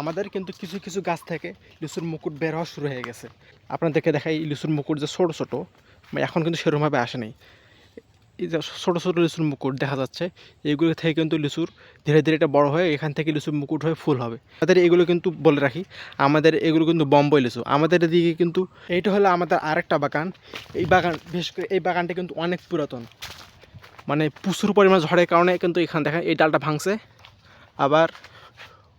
আমাদের কিন্তু কিছু কিছু গাছ থেকে লিচুর মুকুট বের হওয়া শুরু হয়ে গেছে। আপনাদেরকে দেখাই লিচুর মুকুট যে ছোটো ছোটো মানে এখন কিন্তু সেরকমভাবে আসেনি এই যে ছোটো ছোটো লিচুর মুকুট দেখা যাচ্ছে, এইগুলো থেকে কিন্তু লিচুর ধীরে ধীরে এটা বড় হয়ে এখান থেকে লিচুর মুকুট হয়ে ফুল হবে। আমাদের এগুলো কিন্তু বলে রাখি, আমাদের এগুলো কিন্তু বম্বই লিচু। আমাদের এদিকে কিন্তু এইটা হলো আমাদের আরেকটা বাগান। এই বাগান, বিশেষ করে এই বাগানটা কিন্তু অনেক পুরাতন। মানে প্রচুর পরিমাণ ঝড়ের কারণে কিন্তু এখান দেখেন এই ডালটা ভাঙছে। আবার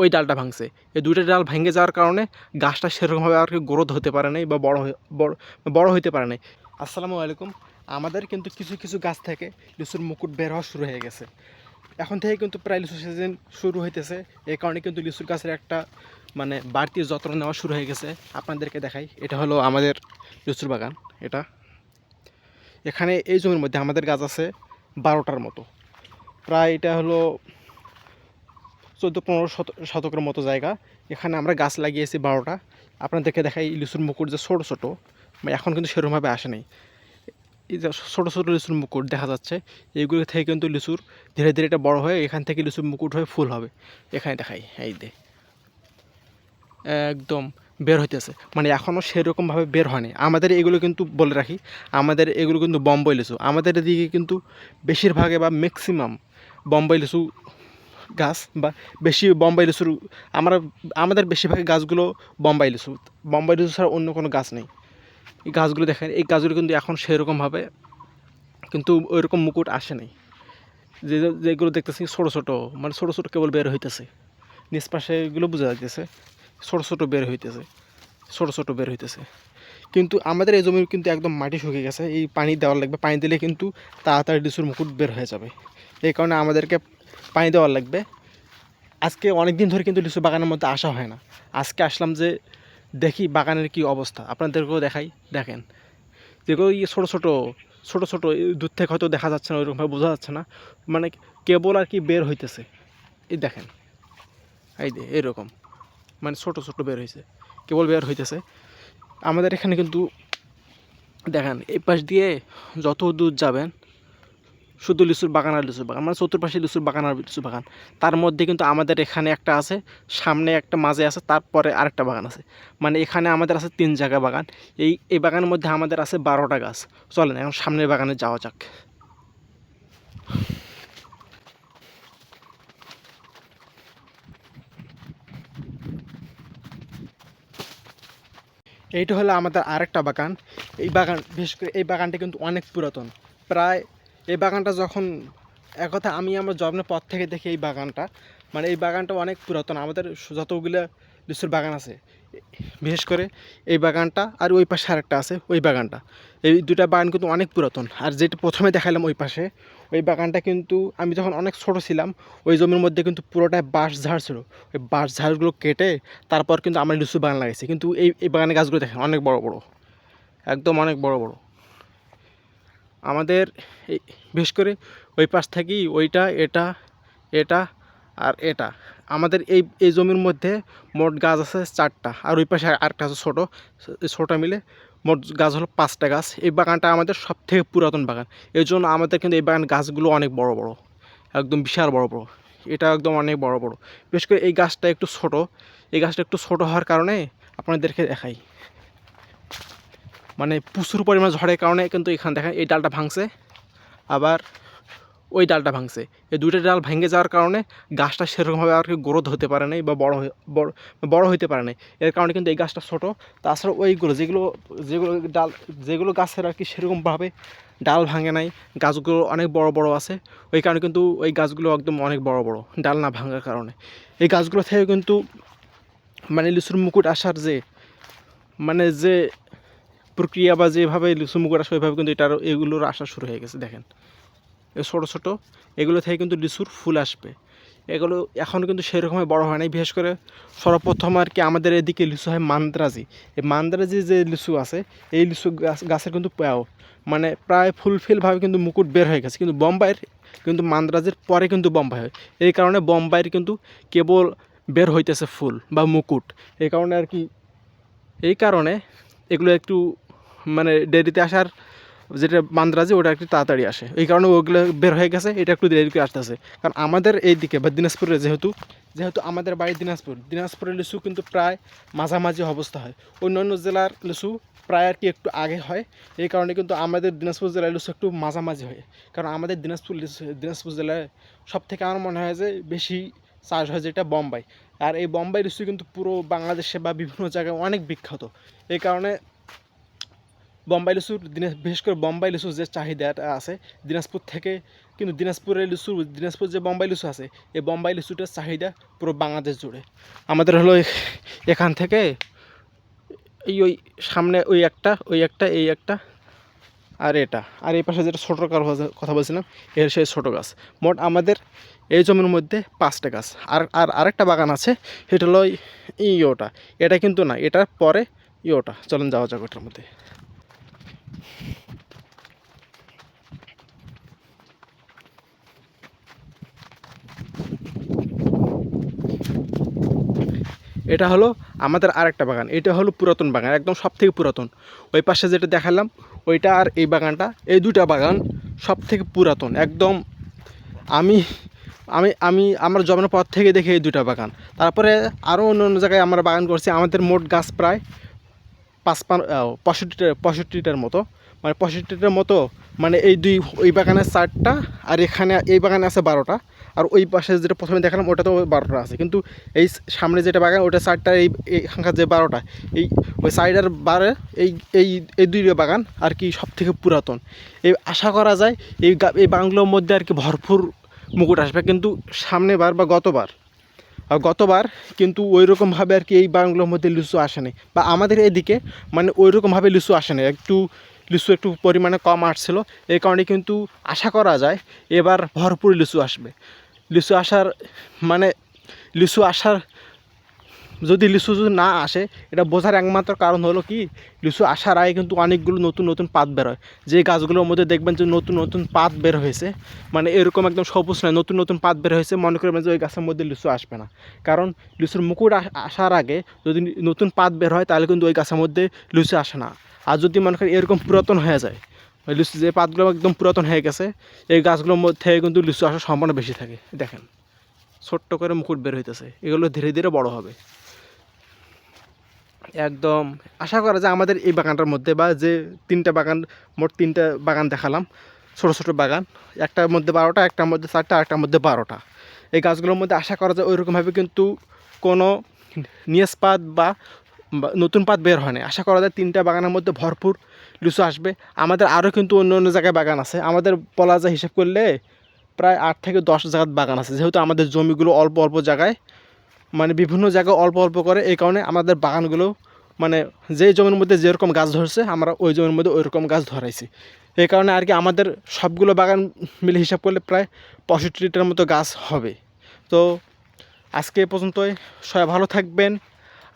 ওই ডালটা ভাঙছে। এই দুইটা ডাল ভেঙে যাওয়ার কারণে গাছটা সেরকমভাবে আর কি গ্রোথ হতে পারে নাই বা বড় বড় বড় হতে পারে নাই। আসসালামু আলাইকুম। আমাদের কিন্তু কিছু কিছু গাছ থেকে লিচুর মুকুট বের হওয়া শুরু হয়ে গেছে। এখন থেকে কিন্তু প্রায় লিচু সিজন শুরু হইতেছে। এই কারণে কিন্তু লিচুর গাছের একটা মানে বাড়তি যত্ন নেওয়া শুরু হয়ে গেছে। আপনাদেরকে দেখাই। এটা হলো আমাদের লিচুর বাগান। এটা এখানে এই জমির মধ্যে আমাদের গাছ আছে বারোটার মতো। প্রায় এটা হলো চোদ্দ, পনেরো শত, শতকের মতো জায়গা। এখানে আমরা গাছ লাগিয়েছি বারোটা। আপনাদেরকে দেখাই লিচুর মুকুট যে ছোটো ছোটো মানে এখন কিন্তু সেরকমভাবে আসে নাই। এই যে ছোটো ছোটো লিচুর মুকুট দেখা যাচ্ছে। এইগুলো থেকে কিন্তু লিচুর ধীরে ধীরে এটা বড় হয়ে এখান থেকে লিচুর মুকুট হয়ে ফুল হবে। এখানে দেখাই, এই দে। একদম বের হইতেছে। মানে এখনও সেরকমভাবে বের হয়নি। আমাদের এগুলো কিন্তু বলে রাখি, আমাদের এগুলো কিন্তু বম্বই লিচু আমাদের এদিকে কিন্তু বেশিরভাগে বা ম্যাক্সিমাম বম্বাই লিচু গাছ বা বেশি বম্বাই লিচুর, আমরা, আমাদের বেশিরভাগ গাছগুলো বম্বাই লিচু। বম্বাই লিচু ছাড়া অন্য কোনো গাছ নেই। এই গাছগুলো দেখেন, এই গাছগুলো কিন্তু এখন সেরকমভাবে কিন্তু ওইরকম মুকুট আসে নাই। যে, যেগুলো দেখতেছি ছোটো ছোটো মানে ছোটো ছোটো কেবল বের হইতেছে। নিচ পাশে এগুলো বোঝা যাইতেছে, ছোটো ছোটো বের হইতেছে, ছোটো ছোটো বের হইতেছে। কিন্তু আমাদের এই জমির কিন্তু একদম মাটি শুকিয়ে গেছে, এই পানি দেওয়ার লাগবে, পানি দিলে কিন্তু তাড়াতাড়ি লিচুর মুকুট বের হয়ে যাবে। এই কারণে আমাদেরকে পানি দেওয়ার লাগবে। আজকে অনেক দিন ধরে কিন্তু লিচু বাগানের মধ্যে আসা হয় না। আজকে আসলাম যে দেখি বাগানের কি অবস্থা। আপনাদেরকেও দেখাই, দেখেন। যেগুলো ইয়ে ছোটো ছোটো ছোটো ছোটো দূর থেকে হয়তো দেখা যাচ্ছে না, ওইরকমভাবে বোঝা যাচ্ছে না। মানে কেবল আর কি বের হইতেছে। এই দেখেন। এই যে, এরকম। মানে ছোটো ছোটো বের হয়েছে কেবল বের হইতেছে। আমাদের এখানে কিন্তু, দেখেন, এই পাশ দিয়ে যত দূর যাবেন শুধু লিচুর বাগান আর লিচুর বাগান মানে চতুর্পাশে লিচুর বাগান আর লিচু বাগান। তার মধ্যে কিন্তু আমাদের এখানে একটা আছে, সামনে একটা মাঝে আছে, তারপরে আরেকটা বাগান আছে। মানে এখানে আমাদের আছে তিন জায়গা বাগান। এই এই বাগানের মধ্যে আমাদের আছে বারোটা গাছ। চলেন, এখন সামনের বাগানে যাওয়া যাক। এইটা হলো আমাদের আরেকটা বাগান। এই বাগান, বিশেষ করে এই বাগানটা কিন্তু অনেক পুরাতন। প্রায় এই বাগানটা যখন এক কথা আমি আমার জন্মের পর থেকে দেখি এই বাগানটা মানে এই বাগানটা অনেক পুরাতন। আমাদের যতগুলো লিচুর বাগান আছে, বিশেষ করে এই বাগানটা আর ওই পাশে আরেকটা আছে, ওই বাগানটা। এই দুটা বাগান কিন্তু অনেক পুরাতন। আর যেটা প্রথমে দেখালাম ওই পাশে, ওই বাগানটা কিন্তু আমি যখন অনেক ছোট ছিলাম, ওই জমির মধ্যে কিন্তু পুরোটাই বাঁশ ঝাড় ছিল। ওই বাঁশ ঝাড়গুলো কেটে তারপর কিন্তু আমার লিচু বাগান লাগাইছি। কিন্তু এই এই বাগানের গাছগুলো দেখেন, অনেক বড় বড়। একদম অনেক বড় বড়। আমাদের বিশেষ করে ওই পাশ থেকেই ওইটা, এটা এটা আর এটা। আমাদের এই এই জমির মধ্যে মোট গাছ আছে চারটা আর ওই পাশে আরেকটা আছে ছোটো। ছোটো মিলে মোট গাছ হলো পাঁচটা গাছ। এই বাগানটা আমাদের সব থেকে পুরাতন বাগান। এই জন্য আমাদের কিন্তু এই বাগান গাছগুলো অনেক বড় বড়, একদম বিশাল বড় বড়। এটা একদম অনেক বড় বড়। বিশেষ করে এই গাছটা একটু ছোট। এই গাছটা একটু ছোট হওয়ার কারণে আপনাদেরকে দেখাই। মানে প্রচুর পরিমাণ ঝড়ের কারণে কিন্তু এখানে দেখেন এই ডালটা ভাঙছে। আবার ওই ডালটা ভাঙছে। এই দুইটা ডাল ভেঙে যাওয়ার কারণে গাছটা সেরকমভাবে আর কি গ্রোথ হতে পারে নাই বা বড় বড় বড় হতে পারে নাই। এর কারণে কিন্তু এই গাছটা ছোট। তাছাড়া ওইগুলো যেগুলো যেগুলো ডাল যেগুলো গাছের আর কি সেরকমভাবে ডাল ভাঙে নাই, গাছগুলো অনেক বড় বড় আছে। ওই কারণে কিন্তু ওই গাছগুলো একদম অনেক বড় বড় ডাল না ভাঙার কারণে। এই গাছগুলো থেকে কিন্তু মানে লিচুর মুকুট আসার যে মানে যে প্রক্রিয়া বা যেভাবে লিচু মুকুট আসে ওইভাবে কিন্তু এটারও, এগুলোর আসা শুরু হয়ে গেছে, দেখেন। ছোটো ছোটো, এগুলো থেকে কিন্তু লিচুর ফুল আসবে। এগুলো এখনও কিন্তু সেরকমভাবে বড় হয় নাই, বিশেষ করে সর্বপ্রথম আর কি আমাদের এদিকে লিচু হয় মান্দ্রাজি। এই মান্দ্রাজি যে লিচু আছে, এই লিচু গাছ, গাছের কিন্তু প্যাও। মানে প্রায় ফুলফিলভাবে কিন্তু মুকুট বের হয়ে গেছে। কিন্তু বোম্বাইয়ের কিন্তু মান্দ্রাজের পরে কিন্তু বোম্বাই হয়। এই কারণে বোম্বাইয়ের কিন্তু কেবল বের হইতেছে ফুল বা মুকুট। এই কারণে আর কি, এই কারণে এগুলো একটু মানে দেরিতে আসার যেটা মান্দ্রাজি ওটা একটু তাড়াতাড়ি আসে। এই কারণে ওগুলো বের হয়ে গেছে, এটা একটু দেরি করে আসতেছে। কারণ আমাদের এই দিকে বা দিনাজপুরে যেহেতু যেহেতু আমাদের বাড়ি দিনাজপুর, দিনাজপুরের লিচু কিন্তু প্রায় মাঝামাঝি অবস্থা হয়। অন্যান্য জেলার লিচু প্রায় আর কি একটু আগে হয়। এই কারণে কিন্তু আমাদের দিনাজপুর জেলার লিচু একটু মাঝামাঝি হয়। কারণ আমাদের দিনাজপুর লিচু- দিনাজপুর জেলায় সব থেকে আমার মনে হয় যে, বেশি চাষ হয় যেটা বোম্বাই। আর এই বোম্বাই লিচু কিন্তু পুরো বাংলাদেশে বা বিভিন্ন জায়গায় অনেক বিখ্যাত। এই কারণে বোম্বাই লিচুর দিনাজ, বিশেষ করে বোম্বাই লিচুর যে চাহিদাটা আছে দিনাজপুর থেকে, কিন্তু দিনাজপুরের লিচু দিনাজপুর যে বোম্বাই লিচু আছে, এই বোম্বাই লিচুটার চাহিদা পুরো বাংলাদেশ জুড়ে। আমাদের হলো এখান থেকে এই ওই সামনে ওই একটা ওই একটা, এই একটা আর এটা। আর এই পাশে যেটা ছোটো কার কথা বলছিলাম, এর সেই ছোটো গাছ। মোট আমাদের এই জমির মধ্যে পাঁচটা গাছ। আর আর আরেকটা বাগান আছে, সেটা হলো ইয়োটা। এটা কিন্তু না, এটার পরে ইয়োটা। চলেন যাওয়া যাক ওটার মধ্যে। এটা হলো আমাদের আরেকটা বাগান। এটা হলো পুরাতন বাগান, একদম সব থেকে পুরাতন। ওই পাশে যেটা দেখালাম, ওইটা আর এই বাগানটা, এই দুটা বাগান সব থেকে পুরাতন, একদম আমি আমি আমি আমার জন্মের পর থেকে দেখি এই দুটা বাগান। তারপরে আরও অন্য অন্য জায়গায় আমরা বাগান করছি, আমাদের মোট গাছ প্রায় পাঁচপান্ন পঁয়ষট্টিটা, পঁয়ষট্টিটার মতো। মানে পঁয়ষট্টিটার মতো মানে এই দুই, ওই বাগানে চারটা, আর এখানে, এই বাগানে আছে বারোটা। আর ওই পাশে যেটা প্রথমে দেখালাম ওটাতেও বারোটা আছে। কিন্তু এই সামনে যেটা বাগান, ওটা চারটা, এই এখানকার যে বারোটা, এই, ওই সাইডের বারে এই এই এই দুই বাগান আর কি সব থেকে পুরাতন। এই আশা করা যায় এই এই বাগানগুলোর মধ্যে আর কি ভরপুর মুকুট আসবে। কিন্তু সামনেবার বা গতবার, আর গতবার কিন্তু ওই রকমভাবে আর কি এই বাগানগুলোর মধ্যে লিচু আসেনি। বা আমাদের এদিকে মানে ওই রকমভাবে লিচু আসেনি। একটু লিচু একটু পরিমাণে কম আসছিল। এই কারণে কিন্তু আশা করা যায় এবার ভরপুর লিচু আসবে। লিচু আসার মানে লিচু আসার, যদি লিচু যদি না আসে, এটা বোঝার একমাত্র কারণ হলো কি, লিচু আসার আগে কিন্তু অনেকগুলো নতুন নতুন পাত বের হয়। যে গাছগুলোর মধ্যে দেখবেন যে নতুন নতুন পাত বের হয়েছে মানে এরকম একদম সবুজ নয়, নতুন নতুন পাত বের হয়েছে, মনে করবেন যে ওই গাছের মধ্যে লিচু আসবে না। কারণ লিচুর মুকুট আসার আগে যদি নতুন পাত বের হয়, তাহলে কিন্তু ওই গাছের মধ্যে লিচু আসে না। আর যদি মনে করেন এরকম পুরাতন হয়ে যায় ওই লিচু যে পাতগুলো একদম পুরাতন হয়ে গেছে, এই গাছগুলোর মধ্যে কিন্তু লিচু আসার সম্ভাবনা বেশি থাকে। দেখেন, ছোট্ট করে মুকুট বের হইতেছে। এগুলো ধীরে ধীরে বড় হবে। একদম, আশা করা যায় আমাদের এই বাগানটার মধ্যে বা যে তিনটা বাগান, মোট তিনটা বাগান দেখালাম, ছোটো ছোটো বাগান, একটার মধ্যে বারোটা, একটার মধ্যে চারটা একটার মধ্যে বারোটা। এই গাছগুলোর মধ্যে আশা করা যায় ওইরকমভাবে কিন্তু কোনো নিয়েস পাত বা বা নতুন পাত বের হয় না আশা করা যায় তিনটা বাগানের মধ্যে ভরপুর লিচু আসবে। আমাদের আরও কিন্তু অন্য অন্য জায়গায় বাগান আছে। আমাদের বলা যায় হিসাব করলে প্রায় আট থেকে দশ জায়গার বাগান আছে। যেহেতু আমাদের জমিগুলো অল্প অল্প জায়গায় মানে বিভিন্ন জায়গায় অল্প অল্প করে, এই কারণে আমাদের বাগানগুলো মানে যেই জমির মধ্যে যেরকম গাছ ধরছে, আমরা ওই জমির মধ্যে ওই রকম গাছ ধরাইছি। এই কারণে আর কি আমাদের সবগুলো বাগান মিলে হিসাব করলে প্রায় পঁয়ষট্টি লিটার মতো গাছ হবে। তো আজকে এ পর্যন্তই। সবাই ভালো থাকবেন।